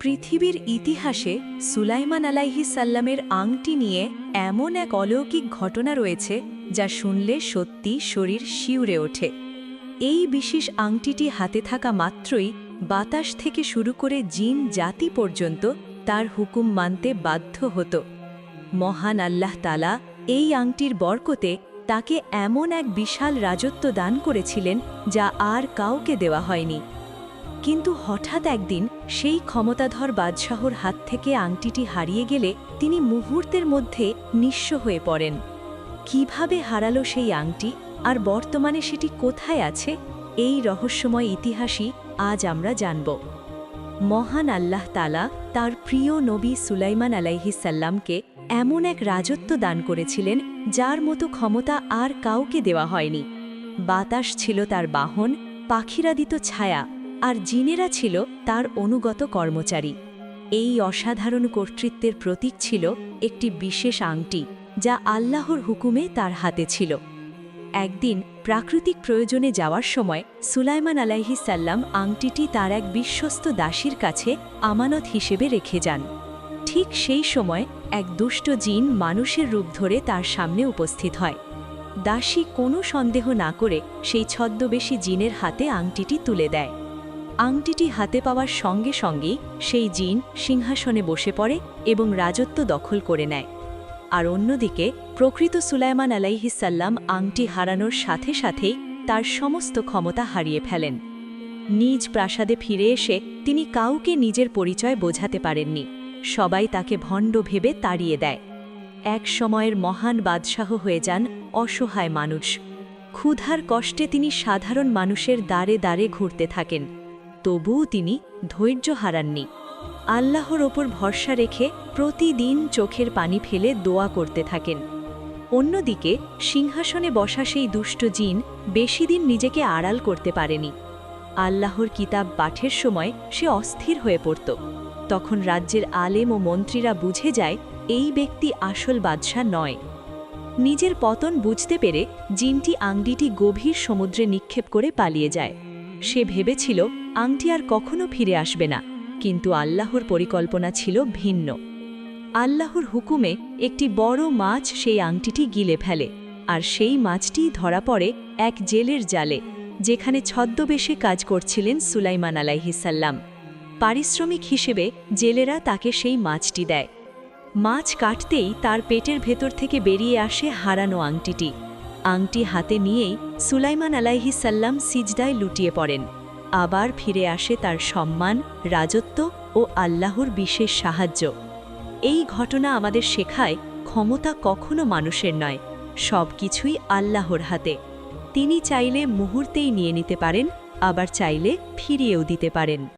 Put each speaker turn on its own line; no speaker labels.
পৃথিবীর ইতিহাসে সুলাইমান আলাইহি সাল্লামের আংটি নিয়ে এমন এক অলৌকিক ঘটনা রয়েছে যা শুনলে সত্যি শরীর শিউরে ওঠে। এই বিশেষ আংটিটি হাতে থাকা মাত্রই বাতাস থেকে শুরু করে জিন জাতি পর্যন্ত তার হুকুম মানতে বাধ্য হতো। মহান আল্লাহ তালা এই আংটির বরকতে তাকে এমন এক বিশাল রাজত্ব দান করেছিলেন যা আর কাউকে দেওয়া হয়নি। কিন্তু হঠাৎ একদিন সেই ক্ষমতাধর বাদশাহর হাত থেকে আংটিটি হারিয়ে গেলে তিনি মুহূর্তের মধ্যে নিঃস্ব হয়ে পড়েন। কীভাবে হারালো সেই আংটি আর বর্তমানে সেটি কোথায় আছে, এই রহস্যময় ইতিহাসই আজ আমরা জানব। মহান আল্লাহ তালা তার প্রিয় নবী সুলাইমান আলাইহিসাল্লামকে এমন এক রাজত্ব দান করেছিলেন, যার মতো ক্ষমতা আর কাউকে দেওয়া হয়নি। বাতাস ছিল তার বাহন পাখিরা দিত ছায়া আর জিনেরা ছিল তার অনুগত কর্মচারী। এই অসাধারণ কর্তৃত্বের প্রতীক ছিল একটি বিশেষ আংটি, যা আল্লাহর হুকুমে তার হাতে ছিল। একদিন প্রাকৃতিক প্রয়োজনে যাওয়ার সময় সুলাইমান আলাইহিসাল্লাম আংটিটি তার এক বিশ্বস্ত দাসীর কাছে আমানত হিসেবে রেখে যান। ঠিক সেই সময় এক দুষ্ট জিন মানুষের রূপ ধরে তার সামনে উপস্থিত হয়। দাসী কোনো সন্দেহ না করে সেই ছদ্মবেশী জিনের হাতে আংটিটি তুলে দেয়। আংটিটি হাতে পাওয়ার সঙ্গে সঙ্গেই সেই জিন সিংহাসনে বসে পড়ে এবং রাজত্ব দখল করে নেয়। আর অন্যদিকে, প্রকৃত সুলাইমান আলাইহিসাল্লাম আংটি হারানোর সাথে সাথেই তার সমস্ত ক্ষমতা হারিয়ে ফেলেন। নিজ প্রাসাদে ফিরে এসে তিনি কাউকে নিজের পরিচয় বোঝাতে পারেননি। সবাই তাকে ভণ্ড ভেবে তাড়িয়ে দেয়। এক সময়ের মহান বাদশাহ হয়ে যান অসহায় মানুষ। ক্ষুধার কষ্টে তিনি সাধারণ মানুষের দ্বারে দ্বারে ঘুরতে থাকেন। তবুও তিনি ধৈর্য হারাননি। আল্লাহর ওপর ভরসা রেখে প্রতিদিন চোখের পানি ফেলে দোয়া করতে থাকেন। অন্যদিকে, সিংহাসনে বসা সেই দুষ্ট জিন বেশিদিন নিজেকে আড়াল করতে পারেনি। আল্লাহর কিতাব পাঠের সময় সে অস্থির হয়ে পড়ত। তখন রাজ্যের আলেম ও মন্ত্রীরা বুঝে যায়, এই ব্যক্তি আসল বাদশাহ নয়। নিজের পতন বুঝতে পেরে জিনটি আংটিটি গভীর সমুদ্রে নিক্ষেপ করে পালিয়ে যায়। সে ভেবেছিল আংটি আর কখনো ফিরে আসবে না, কিন্তু আল্লাহর পরিকল্পনা ছিল ভিন্ন। আল্লাহর হুকুমে একটি বড় মাছ সেই আংটিটি গিলে ফেলে, আর সেই মাছটি ধরা পড়ে এক জেলের জালে, যেখানে ছদ্মবেশে কাজ করছিলেন সুলাইমান আলাইহিসাল্লাম পারিশ্রমিক হিসেবে জেলেরা তাকে সেই মাছটি দেয়। মাছ কাটতেই তার পেটের ভেতর থেকে বেরিয়ে আসে হারানো আংটিটি। আংটি হাতে নিয়েই সুলাইমান আলাইহিসাল্লাম সিজদায় লুটিয়ে পড়েন। আবার ফিরে আসে তার সম্মান, রাজত্ব ও আল্লাহর বিশেষ সাহায্য। এই ঘটনা আমাদের শেখায় ক্ষমতা কখনো মানুষের নয়, সব কিছুই আল্লাহর হাতে। তিনি চাইলে মুহূর্তেই নিয়ে নিতে পারেন, আবার চাইলে ফিরিয়েও দিতে পারেন।